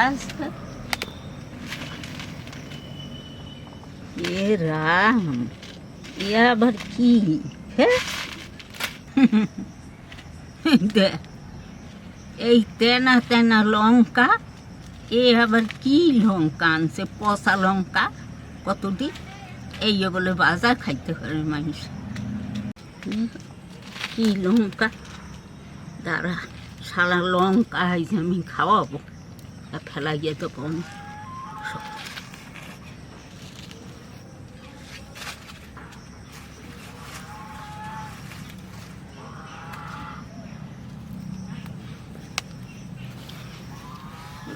বাঁচতে এ রাম, এ আবার কি? এই তেনা তেনা লঙ্কা, এ আবার কি লঙ্কা আনছে? পচা লঙ্কা, কতটি? এই বলে বাজার খাইতে পারে মানুষ। কি লঙ্কা? দাঁড়া সারা লঙ্কা আইজ আমি খাওয়াবো। আর ফেলা গিয়ে তো কম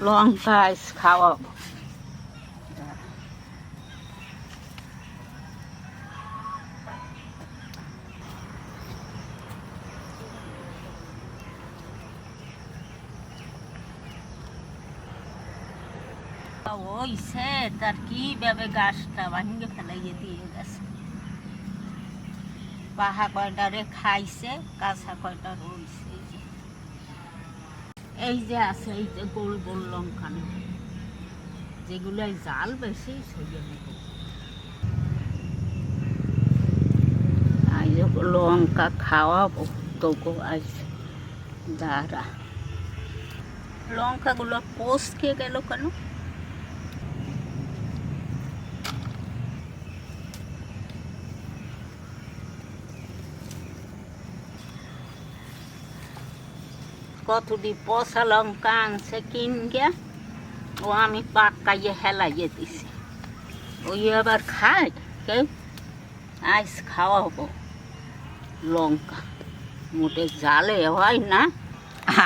লঙ্কা আইস খাওয়াবো ওই সে তার কি ভাবে গাছটা ভাঙে ফেলাইয়ে দিয়ে গেছে। পাহা কয়টারে খাইছে, কাঁচা কয়টা রইছে। এই যে। আছে, এই যে গোল গোল লঙ্কা নেব যেগুলো জাল বেশি সেগুলো লঙ্কা খাওয়াবো তোকে আজ। দাঁড়া। লঙ্কাগুলো খেয়ে গেল কেন? কতটি পচা লঙ্কা আনছে কিনকে ও আমি পাকাইয়ে হেলাইয়ে দিছি। ওই আবার খায়? কেউ আইস খাওয়াবো। লঙ্কা। মোটে জালে হয় না।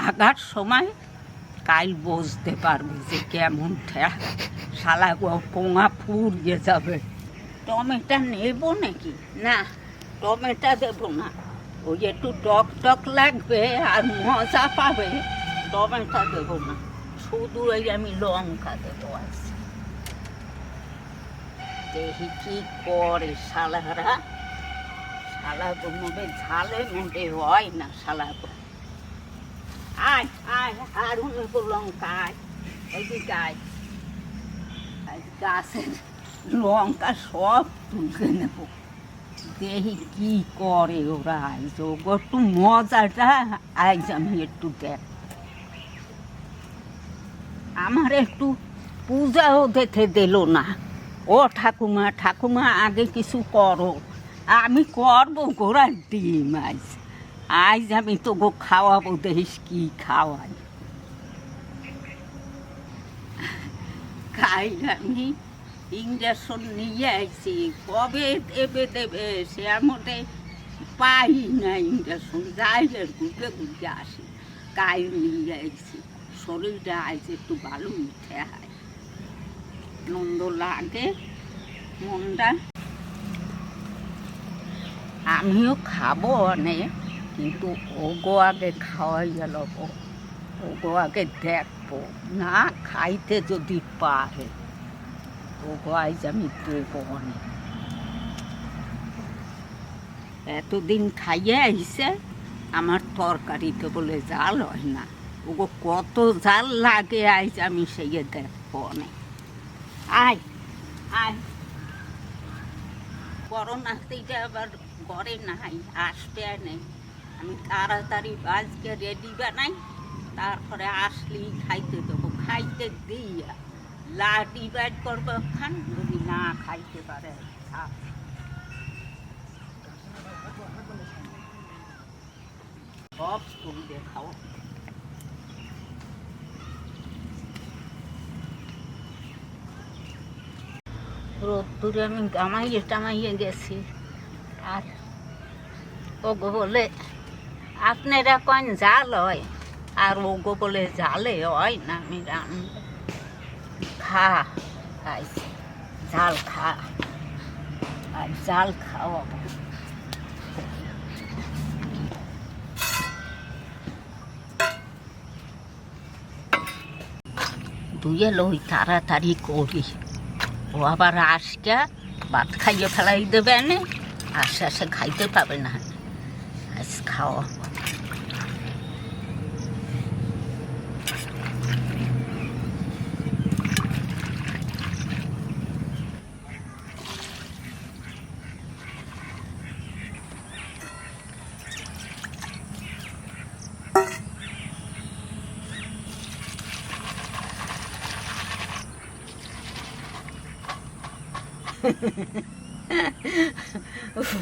আগার সময় কাল বুঝতে পারবি যে কেমন শালা পোঙা ফুরিয়ে যাবে। টমেটো নেব নাকি? না, টমেটো দেবো না। ওই একটু টক টক লাগবে আর মজা পাবে। টমেটো দেবো না। শুধু ওই আমি লঙ্কা দেবো আছি দেখি কি করে শালারা। শালা মোটে ঝালে মোটে হয় না শালা আয় আয়, আর অনেক লঙ্কা আয়। এদিকে আয় গাছের লঙ্কা সব তুলে নেব। দেখি কি করে ওরা? আইজ ওগো একটু মজাটা আইজ আমি একটু দেখ। আমার একটু পূজাও দেখে দিল না। ও ঠাকুমা ঠাকুমা আগে কিছু করো। আমি করব গোড়ার ডিম আইজ আইজ আমি তো গো খাওয়াবো, দেখিস কি খাওয়াই। খাই আমি ইঞ্জেকশন নিয়ে আইছি। কবে দেবে দেবে সে মতে পাই না ইঞ্জেকশন যাইলের ঘুরতে ঘুরতে আসি। কাই নিয়ে আইছি। শরীরটা আইছে একটু ভালো উঠে হয় নন্দ লাগে মনটা। আমিও খাব অনেক, কিন্তু ওগো আগে খাওয়াই গেল। ওগো আগে দেখব। না খাইতে যদি পারে। ওগো আইজ দেবো অনেক এতদিন খাইয়ে আইসে আমার তরকারিতে বলে জাল হয় না। ওগো, কত জাল লাগে আইজ আমি সেই দেখব আয় আয়। করোনাতে আবার ঘরে নাই, আসবে নেই আমি তাড়াতাড়ি আজকে রেডি বানাই, তারপরে আসলেই খাইতে দেবো, খাইতে দিয়া। লাডি বাইট করব খান যদি না খাইতে পারে সব সুবিধে খাও রোদ্দুরে আমি গামাইয়ে টামাইয়ে গেছি। আর ওগো বলে, আপনারা কন জাল হয়? আর ওগো বলে, জালে হয় না, আমি রান খা। খাইছি জাল খা। আর জাল খাওয়াবো দুয়ে লই, তাড়াতাড়ি করি। ও আবার আজকে ভাত খাইয়ে ফেলাই দেবে না। আস্তে আস্তে খাইতে পাবে না। আজ খাওয়া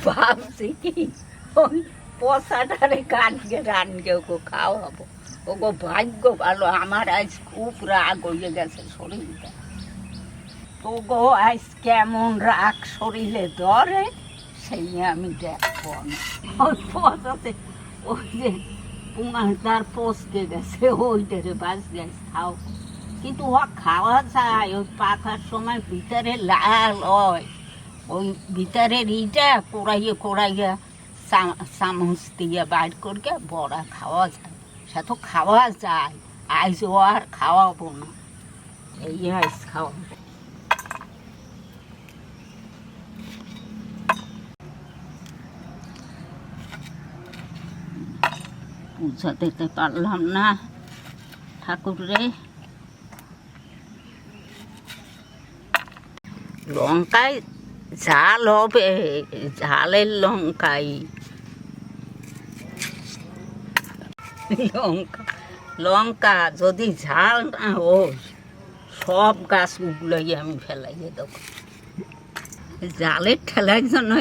ভাবছি কি? ওই পশাটারে কানকে রানকে ওকে খাওয়াবো। ওগো ভাগ্য ভালো, আমার আজ খুব রাগ হয়ে গেছে শরীরটা। ওগো আজ কেমন রাগ শরীরে ধরে, সেই আমি দেখব ওই পশাতে, ওই যে পুঙার তার পচকে গেছে, ওইটারে বাস গেছে খাও কিন্তু ও খাওয়া যায়, ওই পাকার সময় ভিতরে লাল হয়। ওই ভিতরের ইটা কোড়াইয়ে কোড়াইয়া চামচ দিয়ে বাইর করে বড়া খাওয়া যায়। সে তো খাওয়া যায়, আইজ ও আর খাওয়াবো না। এই আইস খাওয়াবো। পূজা দিতে পারলাম না ঠাকুর রে লঙ্কায় ঝাল হবে, ঝালের লঙ্কাই। লঙ্কা লঙ্কা যদি ঝাল না হয়, সব গাছ উগলাই আমি ফেলাইয়ে দেবো। জালের ঠেলার জন্য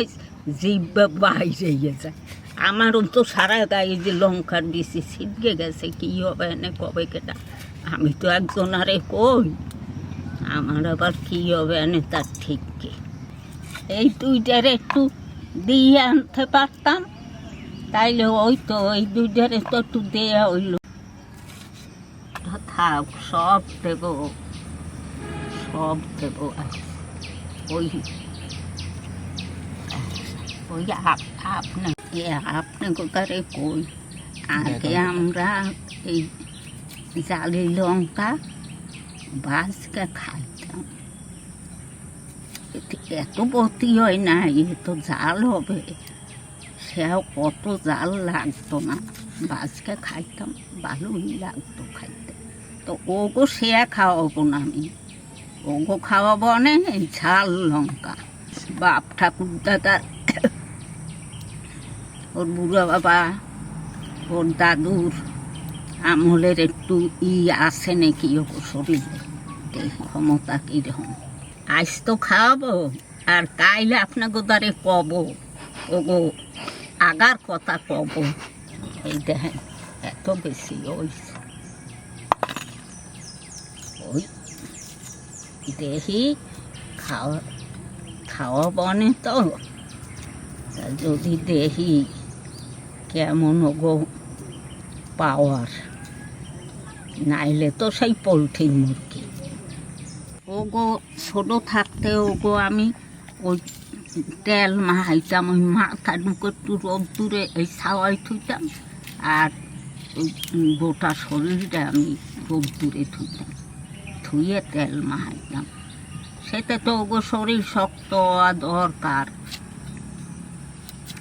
জিভ বাইরে যায়। আমারও তো সারা গায়ে যে লঙ্কার বেশি ছিটকে গেছে, কি হবে এনে কবে কেটা? আমি তো একজন আরে কই? আমার আবার কি হবে এনে তার ঠিক কি? এই দুইটারে একটু দিয়ে আনতে পারতাম তাইলে ওই তো ওই দুইটারে তো একটু দেয়া হইল। থাক সব দেব সব দেব। ওই ওই আপ- আপনাকে আপনি কোথারে কই? আগে আমরা এই জালি লঙ্কা বাসকে খাইতাম। এত বতি হয় না, এ তো জাল হবে। সেও কত জাল লাগতো না। বাসকে খাইতাম, ভালোই লাগতো খাইতে। তো ওগো সে খাওয়াবো না আমি। ওগো খাওয়াবো না ঝাল লঙ্কা। বাপ ঠাকুর দাদা, ওর বুড়া বাবা, ওর দাদুর আমলের একটু ই আছে নাকি? শরীরে ক্ষমতা কীরকম? আজ তো খাওয়াবো, আর কাইলে আপনাকে দ্বারে কব। ওগো আগার কথা কব। এই দেখেন, এত বেশি ওই ওই দেখি খাওয়া খাওয়া বনে তো। যদি দেখি কেমন ওগো পাওয়ার? নাইলে তো সেই পোলট্রি মুরগি। ওগো, ছোটো থাকতে ওগো আমি ওই তেল মাহাইতাম ওই মাথা ঢুকে একটু রোদ্দুরে এই ছাওয়াই থুইতাম আর ওই গোটা শরীরটা আমি রোদ্দুরে থুইতাম। থুয়ে তেল মাহাইতাম সেটা তো ওগো শরীর শক্ত হওয়া দরকার।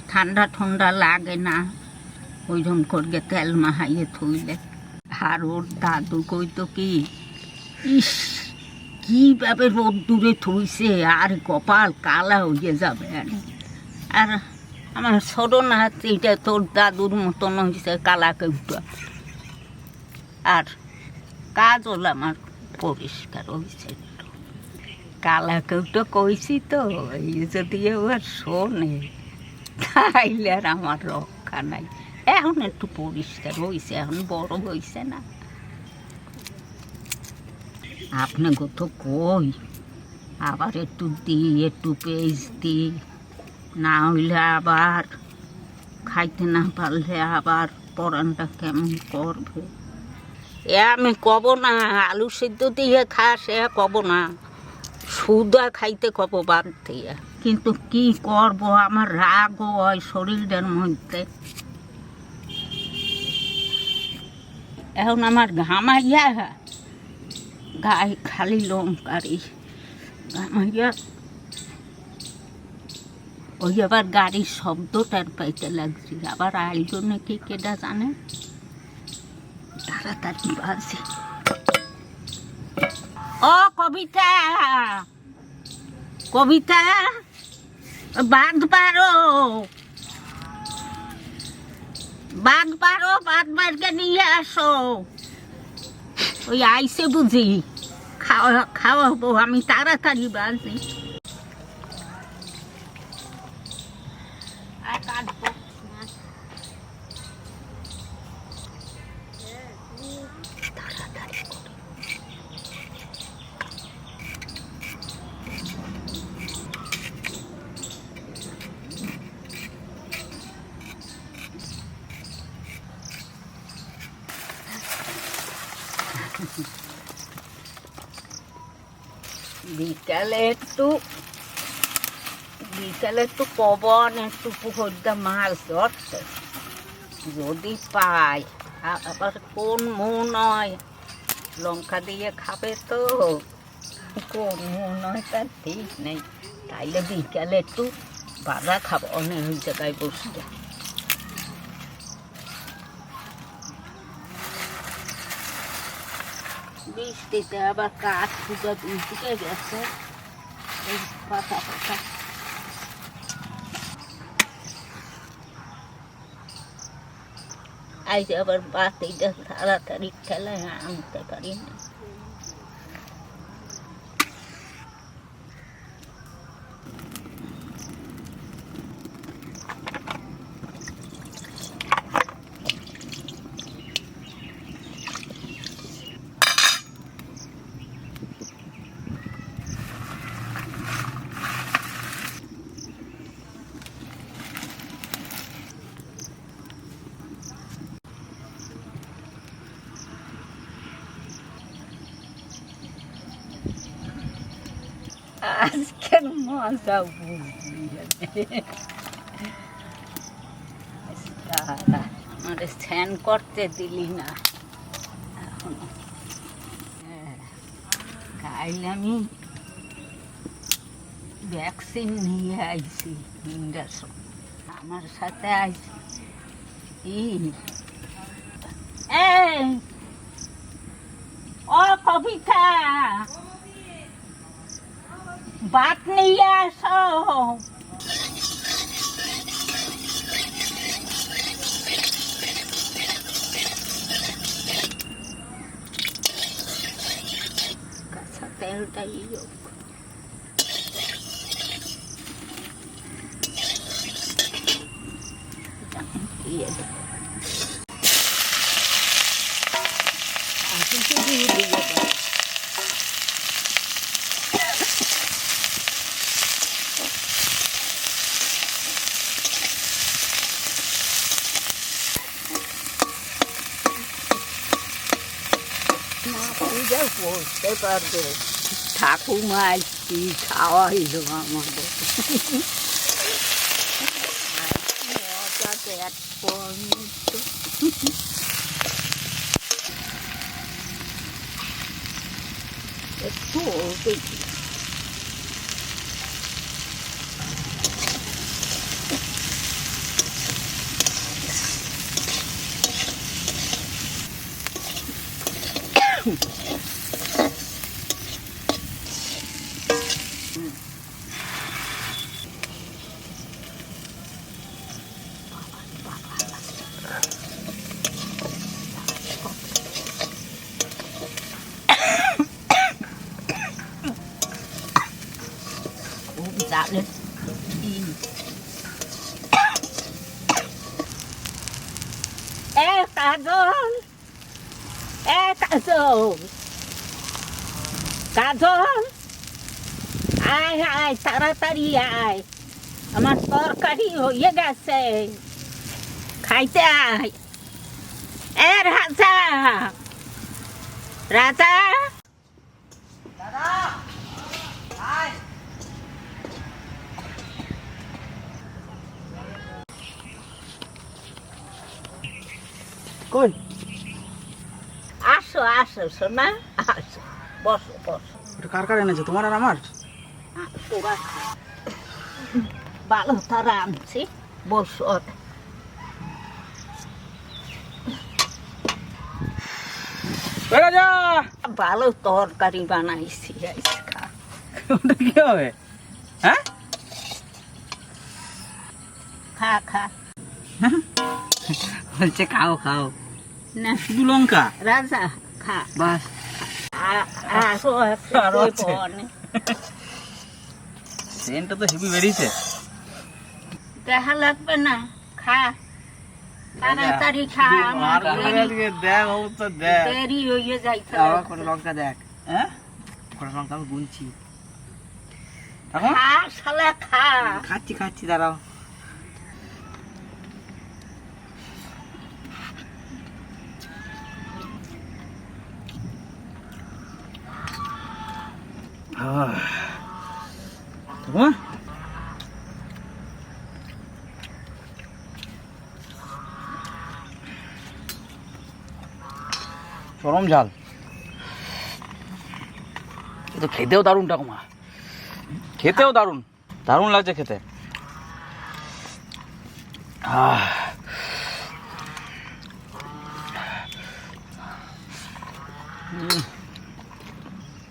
ঠান্ডা ঠান্ডা লাগে না। ওই ওইরকম করে তেল মাহাইয়ে থইলে। আর ওর দাদু কইতো কি, ইস কীভাবে রোদ দূরে থইছে, আর কপাল কালা হয়ে যাবে আর। আমার ছোট এটা তোর দাদুর মতন হয়েছে কালা কেউটা আর কাজল আমার পরিষ্কার হয়েছে কালা কেউটা কইছি তো, এই যদি এবার শোনে, তাইলে আর আমার রক্ষা নাই। এখন একটু পরিষ্কার হয়েছে এখন বড় হয়েছে না। আপনি কত কই? আবার একটু দিই, একটু পেঁয়াজ দিই, না হইলে আবার, খাইতে না পারলে আবার পরানটা কেমন করবে? এ আমি কব না, আলু সিদ্ধ দিয়ে খাস, এ কব না, সুদা খাইতে কব বাদ দিয়ে। কিন্তু কি করব, আমার রাগও হয় শরীরের মধ্যে। এখন আমার ঘামাইয়া গায়ে খালি লঙ্কারি ঘামাইয়া। ওই আবার গাড়ির শব্দটার পাইতে লাগছে, আবার আইলো নাকি কেটা জানে? তাড়াতাড়ি বাজে। ও কবিতা কবিতা, বাঁধ পারো। বাঁধ পারো বাঁধ বাড়কে নিয়ে আসো। ওই আইসে বুঝি। খাওয়া খাওয়া, খাওয়াবো, আমি তাড়াতাড়ি বাজি। বিকালে একটু বিকালে একটু পবন একটু পুকুরদা মাছ ধরছে যদি পাই, আবার কোন মন নয় লঙ্কা দিয়ে খাবে তো। কোন মন নয় তার ঠিক নেই। তাইলে বিকালে একটু বাধা খাব অনেক জায়গায় বসতে বৃষ্টিতে আবার কাঠ ফুটে উঠে গেছে এই পাতা পাতা আজ আবার বাতিটা তাড়াতাড়ি খেলায় আনতে পারি না আজকের মজা বুঝলি। স্নান করতে দিলি না। এখনও কাল আমি ভ্যাকসিন নিয়ে আইছি ইন্ডাসন আমার সাথে আইছি এই ও কবিতা বাত নিয়ে আসো। তেলটাই হোক দিয়ে দেবো আর কিছু দিয়ে দিয়ে দেবো না পূজা করতে পারবে? ঠাকুমা কি খাওয়াইলো আমাদের? এক একটু খুব জানে এ কাজল এ কাজল কাজল। আয় আয় তাড়াতাড়ি আয়। আমার তরকারি হয়ে গেছে। খাইতে আয়। এ রাজা। রাজা। কই? আসো আসো সোনা আসো। বসো বসো। এটা কার কার এনেছে? তোমার আর আমার? তোরা। ভালো তারা আনছি বসো রাজা! ভালো তরকারি বানাইছি ওটা কি হবে? হ্যাঁ? খা খা। বলছে খাও খাও। না। শুধু লঙ্কা? রাজা খা। বাস। হয়ে লঙ্কা দেখ হ্যাঁ খা খাচ্ছি খাচ্ছি দাঁড়াও ঠাকুমা চরম ঝাল এ তো খেতেও দারুণ ঠাকুমা খেতেও দারুণ দারুণ লাগছে খেতে আহ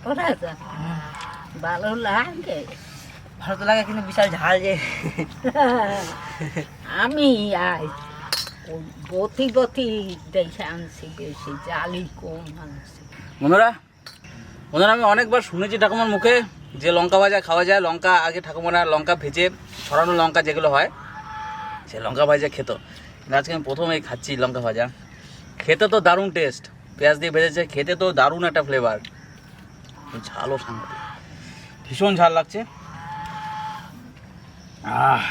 ওরা যা ভালো লাগে। ভালো তো লাগে কিন্তু বিশাল ঝাল যে। আমি আজ বতি বতি দেখে আনছি বেশি জালি কম আনছি। বন্ধুরা বন্ধুরা আমি অনেকবার শুনেছি ঠাকুমার মুখে যে লঙ্কা ভাজা খাওয়া যায় লঙ্কা আগে ঠাকুমারা লঙ্কা ভেজে ছড়ানো লঙ্কা যেগুলো হয় সে লঙ্কা ভাজা খেত। আজকে আমি প্রথমেই খাচ্ছি লঙ্কা ভাজা। খেতে তো দারুণ টেস্ট পেঁয়াজ দিয়ে ভেজেছে খেতে তো দারুণ একটা ফ্লেভার ঝালও সাংঘাতিক। ভীষণ ঝাল লাগছে। আহ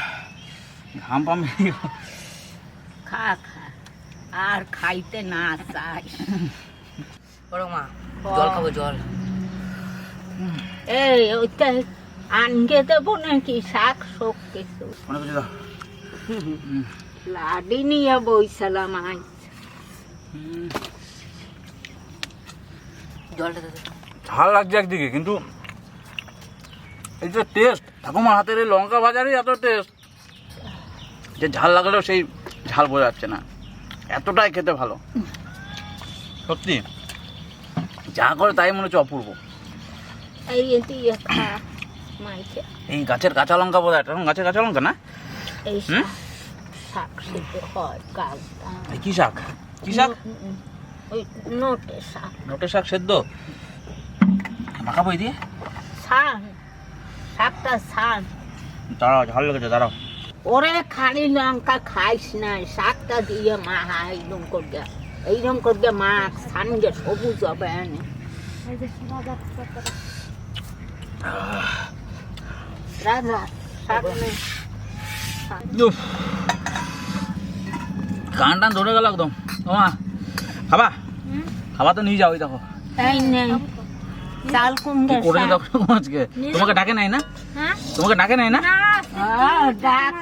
ঘাম পাম খা খা। আর খাইতে না চাই। বড় মা জল খাব জল। এই ওইটা আনকে দেবো নাকি শাক শোক কিছু লাডি নিয়ে বইছিলাম আজ। জলটা। ঝাল লাগছে একদিকে কিন্তু এই যে টেস্ট ঠাকুমার হাতের এই লঙ্কা বাজারই এত টেস্ট যে ঝাল লাগলেও সেই ঝাল বোঝা যাচ্ছে না। এতটাই খেতে ভালো। সত্যি। যা করে তাই মনে হচ্ছে অপূর্ব। এই গাছের কাঁচা লঙ্কা বোঝা এটা গাছের কাঁচা লঙ্কা না? শাক শাক হয় কি শাক? কি শাক? ওই নোটে শাক। নোটে শাক সেদ্ধ? মাখাবো এই দিয়ে? ছান শাকটা দাঁড়াও ঝাল লেগেছে দাঁড়াও। ওরে খালি লঙ্কা খাইস না শাকটা দিয়ে মা এইরকম করবে। এইরকম করবে মা সানগে সবুজ হবে এনে রাজা শাক নেই। কান টান ধরে গেল একদম। ওমা খাবা? খাবা তো নিয়ে যাও ওই দেখো। চাল কি করে দেখো আজকে তোমাকে ডাকে নাই না? তোমাকে ডাকে নাই না? হ্যাঁ, ডাক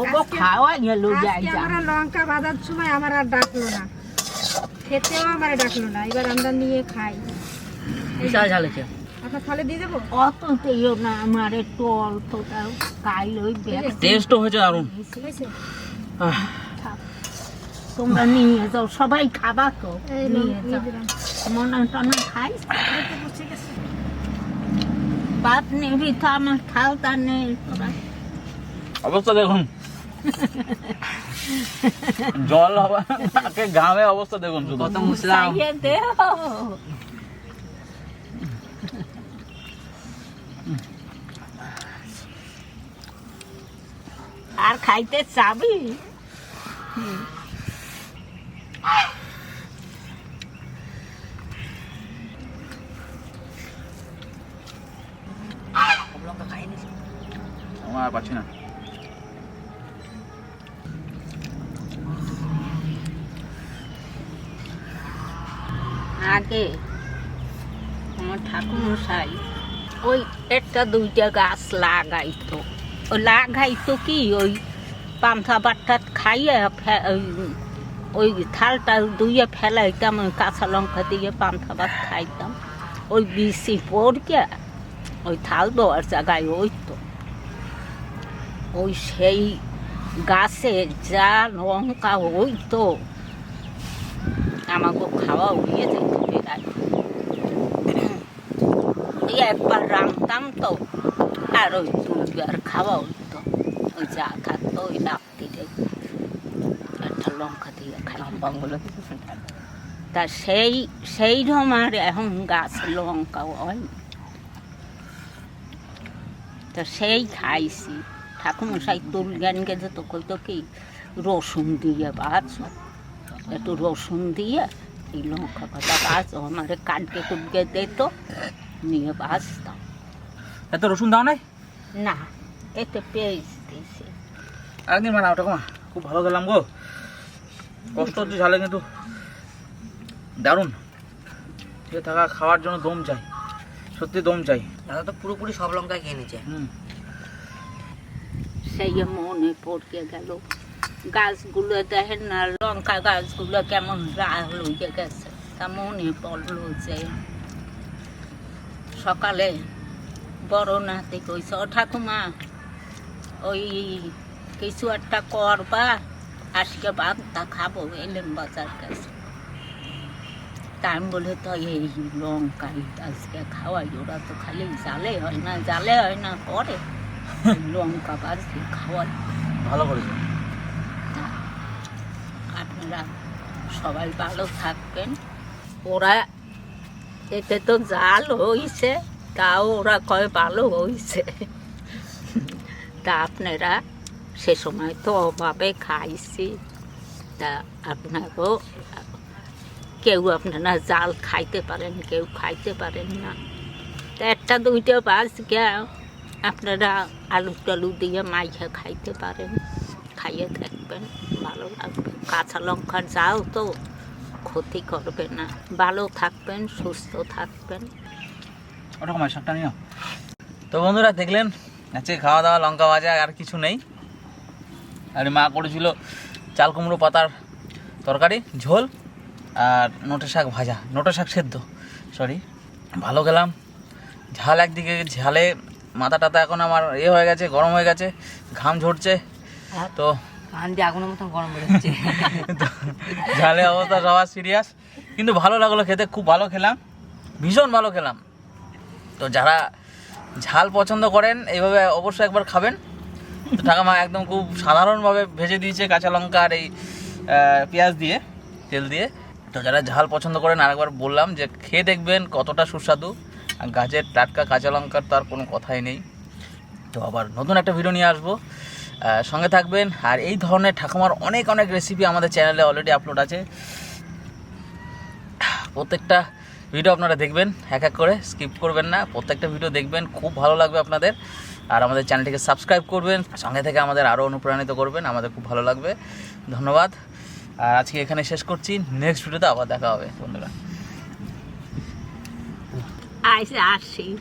ও খাওয়া গেল যাই যা। আমরা লঙ্কা বাঁধার সময় আমার আর ডাকলো না। খেতেও আমার ডাকলো না। এবার আমরা নিয়ে খাই। বিশাল ঝাল হয়েছে। দেবো? অত তেও না আমার একটু অল্পটা কাইল টেস্টও হয়েছে দারুণ। তোমরা নিয়ে যাও সবাই খাবা তো। এই নিয়ে যাও। মনে টনে খাই এই তো বাদ নিবি তো আমার খাওয়া নেই অবস্থা দেখুন। জল হবে গ্রামে অবস্থা দেখুন শুধু। কত আর খাইতে চাবি? আগে আমার ঠাকুমশাই ওই একটা দুইটা গাছ লাগাইতো। লাগাইতো কি? ওই পান্থা বাট্টাত খাইয়ে ওই- থালটা দুইয়ে ফেলাইতাম, ওই কাঁচা লঙ্কা দিয়ে পান্থা ভাত খাইতাম। ওই বিসি পড়কে ওই থাল দেওয়ার জায়গায় ওই তো। ওই সেই গাছে যা লঙ্কা, ওই তো। আমাকে খাওয়া উড়িয়ে যেত বেড়ায় একবার রামতাম তো, আর ওই দুইবার খাওয়া উঠতো ওই যা থাকতো ওই রাত্রিরে একটা লঙ্কা খাই তা সেই সেই রকম এখন গাছ লঙ্কা হয়। তা সেই খাইছি। ঠাকুমশাই তুল জ্ঞান গেছে তো কইতো কি রসুন দিয়ে বাজ একটু রসুন দিয়ে এই লঙ্কা কথা বাজ আমার কাটকে কুটকে দিত নিয়ে বাজতাম এত রসুন দাও নাই? না এতে পেঁয়াজ দিয়েছে। আরেকদিন বানাও ঠাকুমা খুব ভালো গেলাম গো। কষ্ট হচ্ছে ঝালে কিন্তু দারুণ। খেয়ে থাকা খাওয়ার জন্য দম চাই সত্যি দম চাই। দাদা তো পুরোপুরি সব লঙ্কা খেয়ে নিচ্ছে হুম। সেই মনে পড়ে গেল। গাছগুলো দেখেন না লঙ্কা গাছগুলো কেমন লাল হয়ে গেছে তা মনে পড়ল যে সকালে বড় নাতি কইছে ও ঠাকুমা ওই কিছু একটা করবা? আজকে ভাতটা খাব এলেন বাজার কাছে তা আমি বলে তো এই লঙ্কাই আজকে খাওয়াই ওরা তো খালি জালে হয় না জালে হয় না করে। লঙ্কা বাজতে খাওয়াই। ভালো করেছ। আপনারা সবাই ভালো থাকবেন। ওরা এতে তো জাল হইছে তাও ওরা কয় ভালো হইছে। তা আপনারা সে সময় তো অভাবে খাইছি। তা আপনাকেও কেউ আপনারা জাল খাইতে পারেন, কেউ খাইতে পারেন না। তা একটা দুইটা বাস গিয়া আপনারা আলু টালু দিয়ে মাইখা খাইতে পারেন, খাইয়ে থাকবেন ভালো লাগবে। কাঁচা লঙ্কার যাও তো ক্ষতি করবে না। ভালো থাকবেন, সুস্থ থাকবেন। নিও। তো বন্ধুরা, দেখলেন, আজকে খাওয়া দাওয়া, লঙ্কা ভাজা, আর কিছু নেই। আর মা করেছিল চাল কুমড়ো পাতার তরকারি ঝোল আর নোটে শাক ভাজা। নোটে শাক সেদ্ধ সরি ভালো গেলাম ঝাল একদিকে ঝালে মাথা টাথা এখন আমার এ হয়ে গেছে গরম হয়ে গেছে ঘাম ঝরছে তো কান দিয়ে আগুনের মতন গরম বেরোচ্ছে ঝালে অবস্থা সবার সিরিয়াস কিন্তু ভালো লাগল খেতে খুব ভালো খেলাম। ভীষণ ভালো খেলাম। তো যারা ঝাল পছন্দ করেন এইভাবে অবশ্যই একবার খাবেন। তো ঠাকামা একদম খুব সাধারণভাবে ভেজে দিয়েছে কাঁচা লঙ্কা আর এই পেঁয়াজ দিয়ে, তেল দিয়ে। তো যারা ঝাল পছন্দ করেন, আরেকবার বললাম যে খেয়ে দেখবেন কতটা সুস্বাদু। গাছের টাটকা কাঁচা লঙ্কার তো আর কোনো কথাই নেই। তো আবার নতুন একটা ভিডিও নিয়ে আসব। সঙ্গে থাকবেন। আর এই ধরনের ঠাকুমার অনেক অনেক রেসিপি আমাদের চ্যানেলে অলরেডি আপলোড আছে। প্রত্যেকটা ভিডিও আপনারা দেখবেন, এক এক করে। স্কিপ করবেন না। প্রত্যেকটা ভিডিও দেখবেন। খুব ভালো লাগবে আপনাদের। আর আমাদের চ্যানেলটিকে সাবস্ক্রাইব করবেন, সঙ্গে থেকে আমাদের আরও অনুপ্রাণিত করবেন, আমাদের খুব ভালো লাগবে। ধন্যবাদ। আর আজকে এখানে শেষ করছি। নেক্সট ভিডিওতে আবার দেখা হবে, বন্ধুরা। আজ আসি।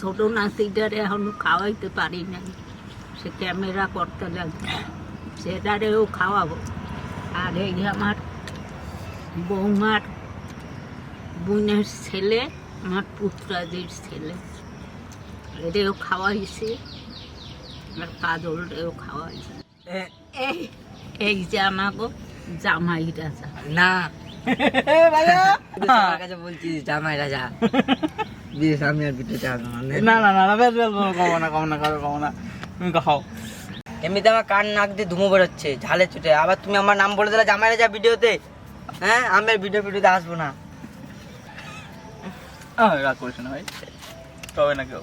ছোট নাতিটারে এখনও খাওয়াইতে পারি না সে ক্যামেরা করতে লাগবে। সেটারেও খাওয়াবো। আর এই আমার বৌমার বোনের ছেলে আমার পুত্রাদের ছেলে। এদেরও খাওয়াইছি আর কাজলরেও খাওয়াইছি। এই এই যে আমাকে জামাই রাজা। না। বলছি জামাই রাজা। আমি আর আসব না না না না না বেশ বেশ কমো না কমো না কারও কমো না। তুমি খাও। এমনিতে আমার কান নাক দিয়ে ধুমো বেরোচ্ছে ঝালে চুটে। আবার তুমি আমার নাম বলে দিলে জামাই রাজা ভিডিওতে। হ্যাঁ আমি ভিডিও ভিডিওতে আসব না। রাগ করিস না ভাই। তবে না কেউ